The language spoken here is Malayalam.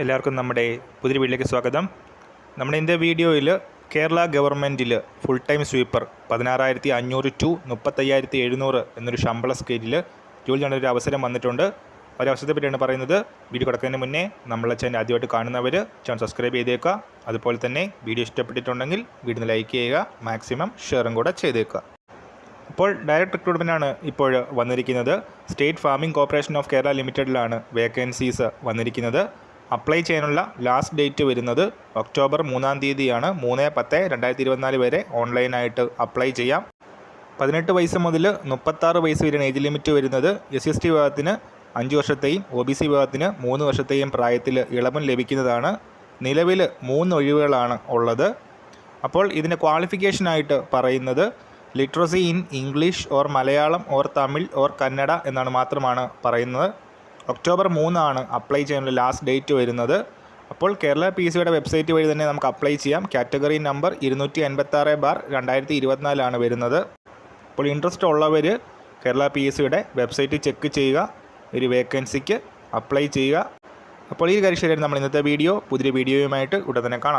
എല്ലാവർക്കും നമ്മുടെ പുതിയ വീട്ടിലേക്ക് സ്വാഗതം. നമ്മുടെ ഇന്നത്തെ വീഡിയോയിൽ കേരള ഗവൺമെന്റിൽ ഫുൾ ടൈം സ്വീപ്പർ പതിനാറായിരത്തി അഞ്ഞൂറ് ടു മുപ്പത്തയ്യായിരത്തി എഴുന്നൂറ് എന്നൊരു ശമ്പള സ്കെയിലിൽ ജോലി ചെയ്യുന്ന ഒരു അവസരം വന്നിട്ടുണ്ട്. ഒരവസരത്തെ പറ്റിയാണ് പറയുന്നത്. വീഡിയോ കിടക്കുന്നതിന് മുന്നേ നമ്മളെ ചാനൽ ആദ്യമായിട്ട് കാണുന്നവർ ചാനൽ സബ്സ്ക്രൈബ് ചെയ്തേക്കുക. അതുപോലെ തന്നെ വീഡിയോ ഇഷ്ടപ്പെട്ടിട്ടുണ്ടെങ്കിൽ വീഡിയോ ലൈക്ക് ചെയ്യുക മാക്സിമം ഷെയറും കൂടെ ചെയ്തേക്കുക. അപ്പോൾ ഡയറക്ട് റിക്രൂട്ട്മെന്റാണ് ഇപ്പോൾ വന്നിരിക്കുന്നത്. State farming corporation of Kerala ലിമിറ്റഡിലാണ് vacancies വന്നിരിക്കുന്നത്. അപ്ലൈ ചെയ്യാനുള്ള ലാസ്റ്റ് ഡേറ്റ് വരുന്നത് ഒക്ടോബർ മൂന്നാം തീയതിയാണ്. മൂന്ന് പത്ത് രണ്ടായിരത്തി ഇരുപത്തിനാല് വരെ ഓൺലൈനായിട്ട് അപ്ലൈ ചെയ്യാം. പതിനെട്ട് വയസ്സ് മുതൽ മുപ്പത്താറ് വയസ്സ് വരെയാണ് ഏജ് ലിമിറ്റ് വരുന്നത്. എസ് എസ് ടി വിഭാഗത്തിന് അഞ്ച് വർഷത്തെയും ഒ ബി സി വിഭാഗത്തിന് മൂന്ന് വർഷത്തെയും പ്രായത്തിൽ ഇളവും ലഭിക്കുന്നതാണ്. നിലവിൽ മൂന്ന് ഒഴിവുകളാണ് ഉള്ളത്. അപ്പോൾ ഇതിന്റെ ക്വാളിഫിക്കേഷനായിട്ട് പറയുന്നത് literacy in English or Malayalam or Tamil or Kannada എന്നാണ് മാത്രമാണ് പറയുന്നത്. ഒക്ടോബർ മൂന്നാണ് അപ്ലൈ ചെയ്യാനുള്ള ലാസ്റ്റ് ഡേറ്റ് വരുന്നത്. അപ്പോൾ കേരള പി സിയുടെ വെബ്സൈറ്റ് വഴി തന്നെ നമുക്ക് അപ്ലൈ ചെയ്യാം. കാറ്റഗറി നമ്പർ ഇരുന്നൂറ്റി അൻപത്താറ് ബാർ രണ്ടായിരത്തി ഇരുപത്തിനാലാണ് വരുന്നത്. അപ്പോൾ ഇൻട്രസ്റ്റ് ഉള്ളവർ കേരള പി സിയുടെ വെബ്സൈറ്റ് ചെക്ക് ചെയ്യുക. ഒരു വേക്കൻസിക്ക് അപ്ലൈ ചെയ്യുക. അപ്പോൾ ഈ കാര്യം ശരിയായിരുന്നു നമ്മൾ ഇന്നത്തെ വീഡിയോ പുതിയ വീഡിയോയുമായിട്ട് ഉടൻ തന്നെ കാണാം.